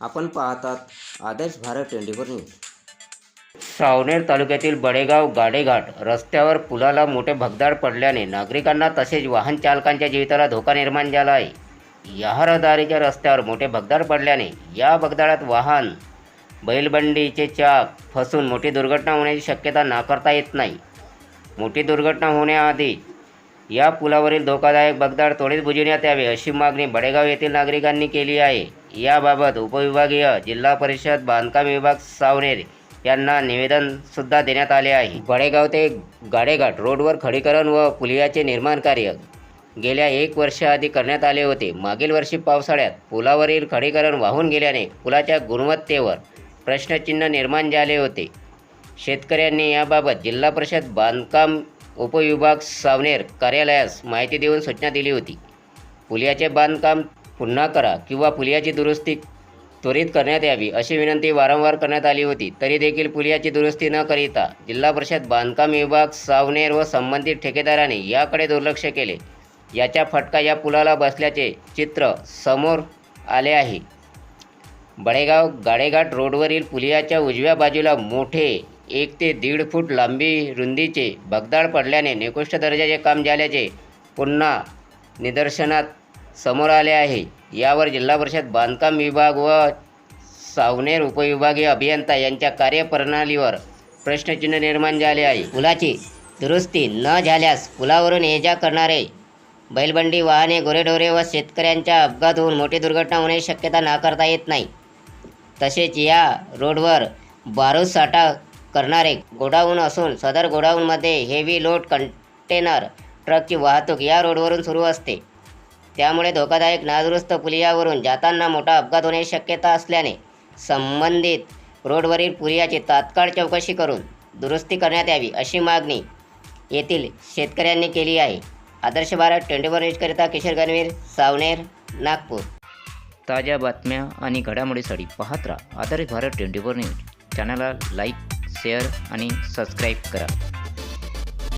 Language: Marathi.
आपण पाहतात Adarsh Bharat twenty four news. Savner तालुक्यातील बडेगाव गाडेघाट रस्त्यावर पुलाला मोठे भगदाड पडल्याने नागरिकांना तसेच वाहन चालकांच्या जीविताला धोका निर्माण झाला आहे. या रहदारीच्या रस्त्यावर मोठे भगदाड पडल्याने या भगदाडात वाहन बैलबंडीचे चाक फसून मोठी दुर्घटना होण्याची शक्यता नाकारता येत नाही. मोठी दुर्घटना होण्याआधी या पुलावरील धोकादायक भगदाड त्वरित बुजविण्यात यावे अशी मागणी बडेगाव येथील नागरिकांनी केली आहे. याबाबत उपविभागीय जिल्हा परिषद बांधकाम विभाग सावनेर यांना निवेदनसुद्धा देण्यात आले आहे. बडेगाव ते गाडेघाट रोडवर खडीकरण व पुलियाचे निर्माण कार्य गेल्या एक वर्षाआधी करण्यात आले होते. मागील वर्षी पावसाळ्यात पुलावरील खडीकरण वाहून गेल्याने पुलाच्या गुणवत्तेवर प्रश्नचिन्ह निर्माण झाले होते. शेतकऱ्यांनी याबाबत जिल्हा परिषद बांधकाम उपविभाग सावनेर कार्यालयास माहिती देऊन सूचना दिली होती. पुलियाचे बांधकाम पुन्हा करा किंवा पुलियाची दुरुस्ती त्वरित करण्यात यावी अशी विनंती वारंवार करण्यात आली होती. तरी देखील पुलियाची दुरुस्ती न करिता जिल्हा परिषद बांधकाम विभाग सावनेर व संबंधित ठेकेदाराने याकडे दुर्लक्ष केले. याचा फटका या पुलाला बसल्याचे चित्र समोर आले आहे. बडेगाव गाडेघाट रोडवरील पुलियाच्या उजव्या बाजूला मोठे एक ते दीड फूट लांबी रुंदीचे भगदाड पडल्याने निकृष्ट दर्जाचे काम झाल्याचे पुन्हा निदर्शनात समोर आले आहे. यावर जिल्हा परिषद बांधकाम विभाग व सावनेर उपविभागीय अभियंता यांच्या कार्यप्रणालीवर प्रश्नचिन्ह निर्माण झाले आहे. पुलाची दुरुस्ती न झाल्यास पुलावरून ये जा करणारे बैलबंडी वाहने गोरेढोरे व शेतकऱ्यांच्या अपघात होऊन मोठी दुर्घटना होण्याची शक्यता नाकारता येत नाही. तसेच या रोडवर बारूद साठा करणारे गोडाऊन असून सदर गोडाऊनमध्ये हेवी लोड कंटेनर ट्रकची वाहतूक या रोडवरून सुरू असते. त्यामुळे धोकादायक नादुरुस्त पुलियावरून जाताना मोठा अपघात होण्याची शक्यता असल्याने संबंधित रोडवरील पुलियाची तात्काळ चौकशी करून दुरुस्ती करण्यात यावी अशी मागणी येथील शेतकऱ्यांनी केली आहे. आदर्श भारत ट्वेंटी फोर न्यूजकरिता किशोर गणवीर सावनेर नागपूर. ताज्या बातम्या आणि घडामोडीसाठी पाहत राहा Adarsh Bharat twenty four news. चॅनलला लाईक शेअर आणि सबस्क्राईब करा.